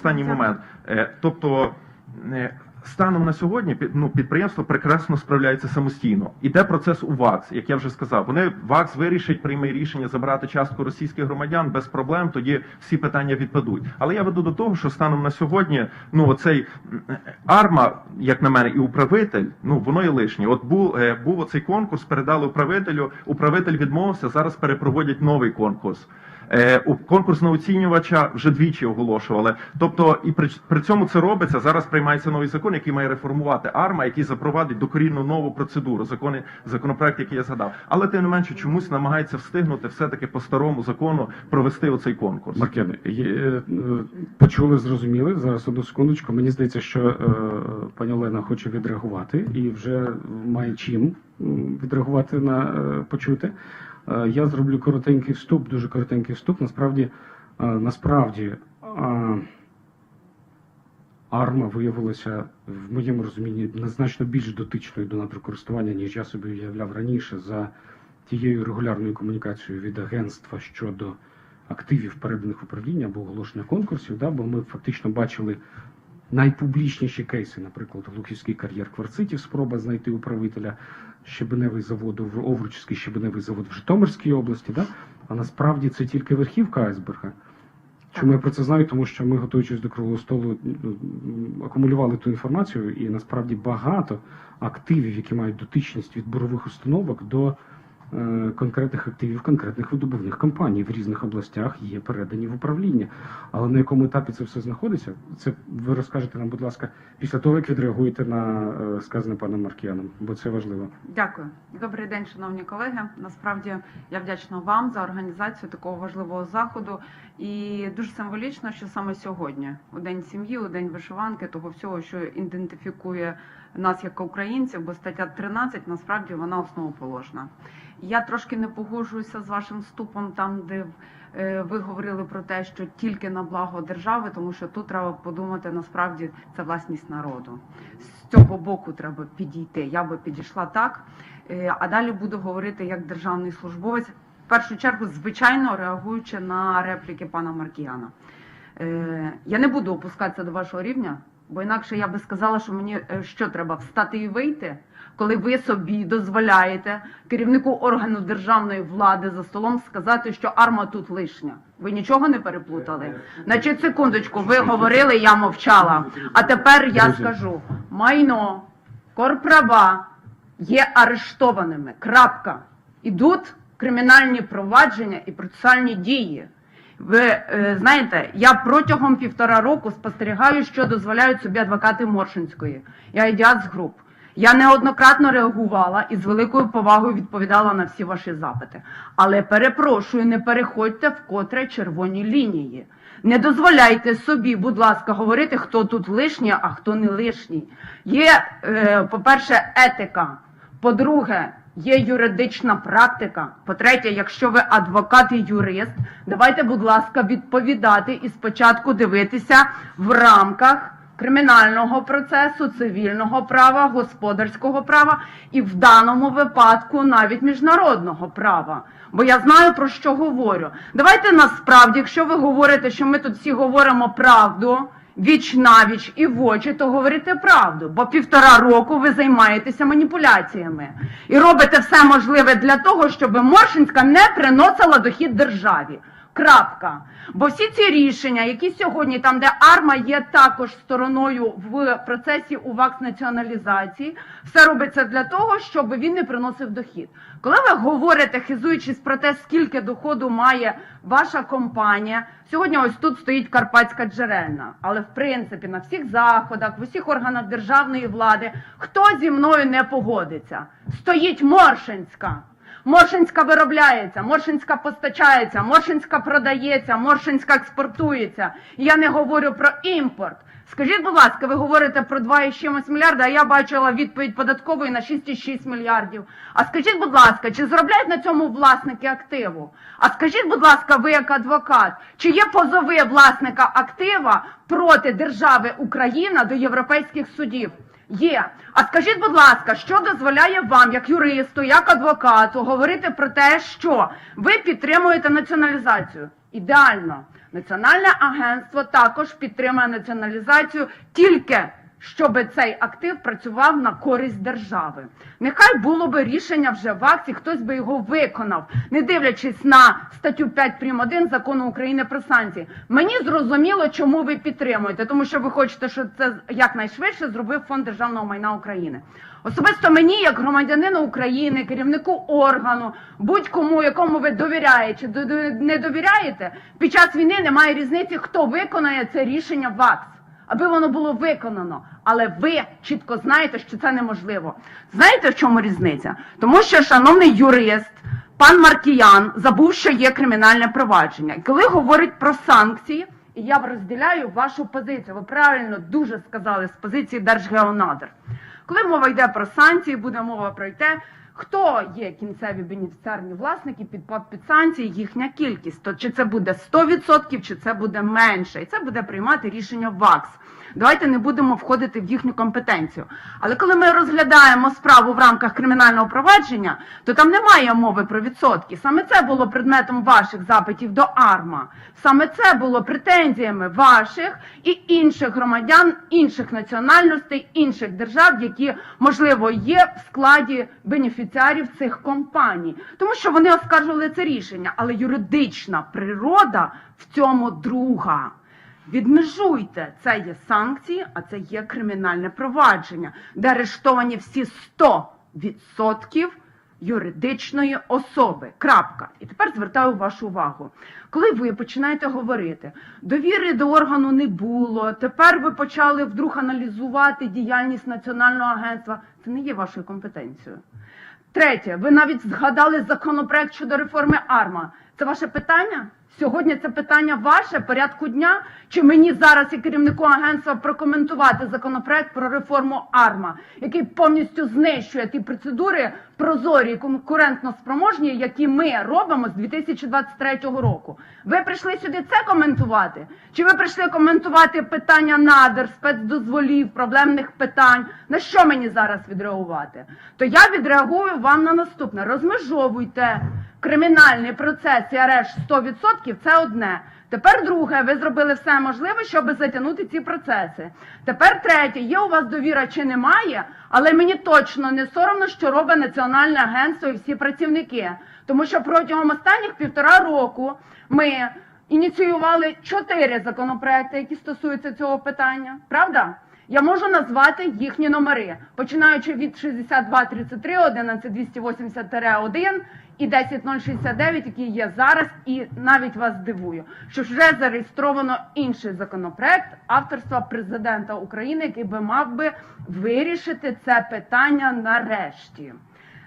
останній момент. Е, Тобто. е, Станом на сьогодні ну, підприємство прекрасно справляється самостійно. Іде процес у ВАКС, як я вже сказав. Вони ВАКС вирішить, прийме рішення забрати частку російських громадян без проблем. Тоді всі питання відпадуть. Але я веду до того, що станом на сьогодні, ну оцей е, арма, як на мене, і управитель, ну воно і лишнє. От був був оцей конкурс, передали управителю. Управитель відмовився. Зараз перепроводять новий конкурс. Е, у конкурс на оцінювача вже двічі оголошували. Тобто, і при, при цьому це робиться. Зараз приймається новий закон, який має реформувати АРМА, який запровадить докорінну нову процедуру. Закони, законопроект, який я згадав. Але тим не менше, чомусь намагається встигнути все-таки по старому закону провести оцей конкурс. Маркяне, є, е, е, почули, зрозуміли. Зараз одну секундочку. Мені здається, що е, пані Олена хоче відреагувати і вже має чим відреагувати на е, почуте. Е, я зроблю коротенький вступ, дуже коротенький вступ. Насправді, е, насправді. е, Арма виявилася в моєму розумінні значно більш дотичною до надрокористування, ніж я собі уявляв раніше за тією регулярною комунікацією від агентства щодо активів, переданих управління або оголошення конкурсів. Да, бо ми фактично бачили найпублічніші кейси, наприклад, Глухівський кар'єр кварцитів, спроба знайти управителя щебеневий заводу в Овручський щебеневий завод в Житомирській області. Да? А насправді це тільки верхівка айсберга. Чому я про це знаю? Тому що ми, готуючись до круглого столу, акумулювали ту інформацію, і насправді багато активів, які мають дотичність від бурових установок до конкретних активів конкретних видобувних компаній в різних областях є передані в управління. Але на якому етапі це все знаходиться? Це ви розкажете нам, будь ласка, після того, як відреагуєте на е, сказане паном Маркіяном, бо це важливо. Дякую. Добрий день, шановні колеги. Насправді я вдячна вам за організацію такого важливого заходу. І дуже символічно, що саме сьогодні, у день сім'ї, у день вишиванки, того всього, що ідентифікує нас як українців, бо стаття 13 насправді вона основоположна. Я трошки не погоджуюся з вашим вступом, там де е, ви говорили про те, що тільки на благо держави, тому що тут треба подумати насправді це власність народу. З цього боку треба підійти. Я би підійшла так. Е, А далі буду говорити як державний службовець, в першу чергу, звичайно, реагуючи на репліки пана Маркіяна. Е, Я не буду опускатися до вашого рівня, бо інакше я би сказала, що мені що треба встати і вийти, коли ви собі дозволяєте керівнику органу державної влади за столом сказати, що арма тут лишня. Ви нічого не переплутали? Значить, секундочку, ви говорили, я мовчала. А тепер я скажу: майно, корправа є арештованими. Крапка. Ідуть кримінальні провадження і процесуальні дії. Ви е, знаєте, я протягом півтора року спостерігаю, що дозволяють собі адвокати Моршинської. Я ідіат з груп. Я неоднократно реагувала і з великою повагою відповідала на всі ваші запити. Але перепрошую, не переходьте вкотре червоні лінії. Не дозволяйте собі, будь ласка, говорити, хто тут лишній, а хто не лишній. Є, е, по-перше, етика. По-друге, є юридична практика. По-третє, якщо ви адвокат і юрист, давайте, будь ласка, відповідати і спочатку дивитися в рамках кримінального процесу, цивільного права, господарського права і в даному випадку навіть міжнародного права. Бо я знаю про що говорю. Давайте насправді, якщо ви говорите, що ми тут всі говоримо правду. Віч навіч і в очі, то говорите правду, бо півтора року ви займаєтеся маніпуляціями і робите все можливе для того, щоб Моршинська не приносила дохід державі. Крапка. Бо всі ці рішення, які сьогодні, там, де арма є також стороною в процесі УВАКС націоналізації, все робиться для того, щоб він не приносив дохід. Коли ви говорите, хизуючись про те, скільки доходу має ваша компанія, сьогодні ось тут стоїть Карпатська джерельна, але в принципі на всіх заходах, в усіх органах державної влади, хто зі мною не погодиться, стоїть Моршинська. Моршинська виробляється, Моршинська постачається, Моршинська продається, Моршинська експортується. Я не говорю про імпорт. Скажіть, будь ласка, ви говорите про 2 і чимось мільярда, а я бачила відповідь податкової на 6,6 мільярдів. А скажіть, будь ласка, чи заробляють на цьому власники активу? А скажіть, будь ласка, ви як адвокат, чи є позови власника актива проти держави Україна до європейських судів? Є. А скажіть, будь ласка, що дозволяє вам, як юристу, як адвокату, говорити про те, що ви підтримуєте націоналізацію? Ідеально. Національне агентство також підтримує націоналізацію тільки щоб цей актив працював на користь держави. Нехай було би рішення вже в акції, хтось би його виконав, не дивлячись на статтю 5 прим. 1 закону України про санкції. Мені зрозуміло, чому ви підтримуєте, тому що ви хочете, щоб це якнайшвидше зробив фонд державного майна України. Особисто мені, як громадянину України, керівнику органу, будь-кому, якому ви довіряєте не довіряєте, під час війни немає різниці, хто виконає це рішення ВАКС аби воно було виконано. Але ви чітко знаєте, що це неможливо. Знаєте, в чому різниця? Тому що, шановний юрист, пан Маркіян забув, що є кримінальне провадження. І коли говорить про санкції, і я розділяю вашу позицію. Ви правильно дуже сказали з позиції Держгеонадр. Коли мова йде про санкції, буде мова про те, хто є кінцеві бенефіціарні власники під, під санкції, їхня кількість. То чи це буде 100%, чи це буде менше. І це буде приймати рішення ВАКС. Давайте не будемо входити в їхню компетенцію. Але коли ми розглядаємо справу в рамках кримінального провадження, то там немає мови про відсотки. Саме це було предметом ваших запитів до АРМА. Саме це було претензіями ваших і інших громадян, інших національностей, інших держав, які можливо є в складі бенефіціарів цих компаній, тому що вони оскаржували це рішення, але юридична природа в цьому друга. Відмежуйте, це є санкції, а це є кримінальне провадження, де арештовані всі 100% юридичної особи. Крапка. І тепер звертаю вашу увагу. Коли ви починаєте говорити, довіри до органу не було, тепер ви почали вдруг аналізувати діяльність Національного агентства, це не є вашою компетенцією. Третє, ви навіть згадали законопроект щодо реформи АРМА. Це ваше питання? Сьогодні це питання ваше порядку дня? Чи мені зараз, як керівнику агентства, прокоментувати законопроект про реформу АРМА, який повністю знищує ті процедури прозорі і конкурентно спроможні, які ми робимо з 2023 року? Ви прийшли сюди це коментувати? Чи ви прийшли коментувати питання надр, спецдозволів, проблемних питань? На що мені зараз відреагувати? То я відреагую вам на наступне: розмежовуйте кримінальний процес і арешт 100% – це одне. Тепер друге, ви зробили все можливе, щоб затягнути ці процеси. Тепер третє, є у вас довіра чи немає, але мені точно не соромно, що робить Національне агентство і всі працівники. Тому що протягом останніх півтора року ми ініціювали чотири законопроекти, які стосуються цього питання. Правда? Я можу назвати їхні номери, починаючи від 6233, 11280-1 і 10069, які є зараз, і навіть вас дивую, що вже зареєстровано інший законопроект авторства президента України, який би мав би вирішити це питання нарешті.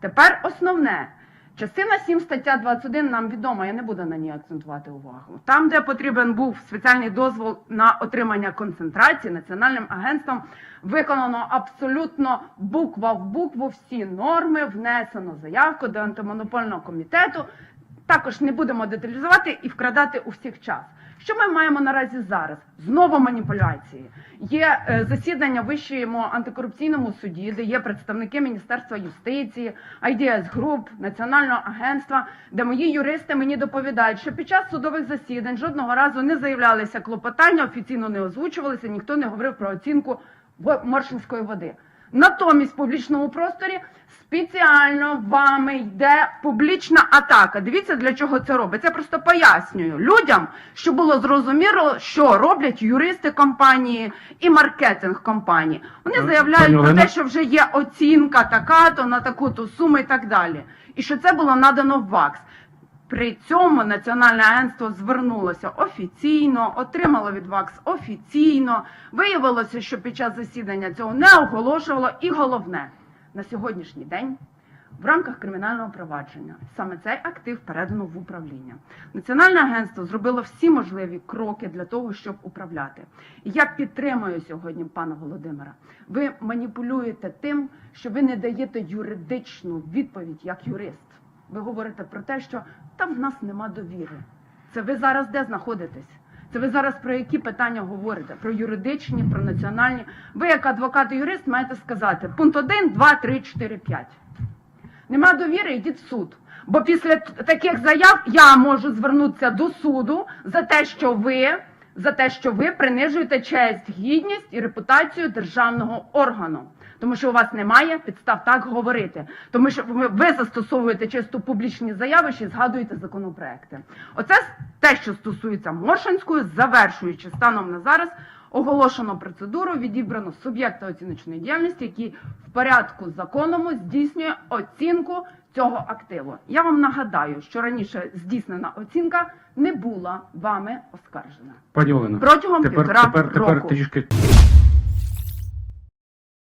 Тепер основне. Частина 7 стаття 21 нам відома, я не буду на ній акцентувати увагу. Там, де потрібен був спеціальний дозвол на отримання концентрації національним агентством, виконано абсолютно буква в букву всі норми, внесено заявку до антимонопольного комітету. Також не будемо деталізувати і вкрадати у всіх час. Що ми маємо наразі зараз? Знову маніпуляції. Є е, засідання Вищому антикорупційному суді, де є представники Міністерства юстиції, IDS Group, Національного агентства, де мої юристи мені доповідають, що під час судових засідань жодного разу не заявлялися клопотання, офіційно не озвучувалися, ніхто не говорив про оцінку Моршинської води. Натомість в публічному просторі спеціально вами йде публічна атака. Дивіться, для чого це робить. Я просто пояснюю людям, щоб було зрозуміло, що роблять юристи компанії і маркетинг компанії. Вони заявляють пані про Олено. те, що вже є оцінка така, то на таку-то суму і так далі. І що це було надано в ВАКС. При цьому Національне агентство звернулося офіційно, отримало від ВАКС офіційно. Виявилося, що під час засідання цього не оголошувало. І головне, на сьогоднішній день в рамках кримінального провадження саме цей актив передано в управління. Національне агентство зробило всі можливі кроки для того, щоб управляти. Я підтримую сьогодні пана Володимира. Ви маніпулюєте тим, що ви не даєте юридичну відповідь як юрист. Ви говорите про те, що там в нас нема довіри. Це ви зараз де знаходитесь? Це ви зараз про які питання говорите? Про юридичні, про національні. Ви, як адвокат і юрист, маєте сказати пункт 1, 2, 3, 4, 5. Нема довіри, йдіть в суд. Бо після таких заяв я можу звернутися до суду за те, що ви за те, що ви принижуєте честь, гідність і репутацію державного органу. Тому що у вас немає підстав так говорити. Тому що ви, застосовуєте чисто публічні заяви, ще згадуєте законопроекти. Оце те, що стосується Моршинської, завершуючи станом на зараз, оголошено процедуру, відібрано суб'єкта оціночної діяльності, який в порядку законному здійснює оцінку цього активу. Я вам нагадаю, що раніше здійснена оцінка не була вами оскаржена. Пані Олена, Протягом тепер, півтора тепер, тепер року. трішки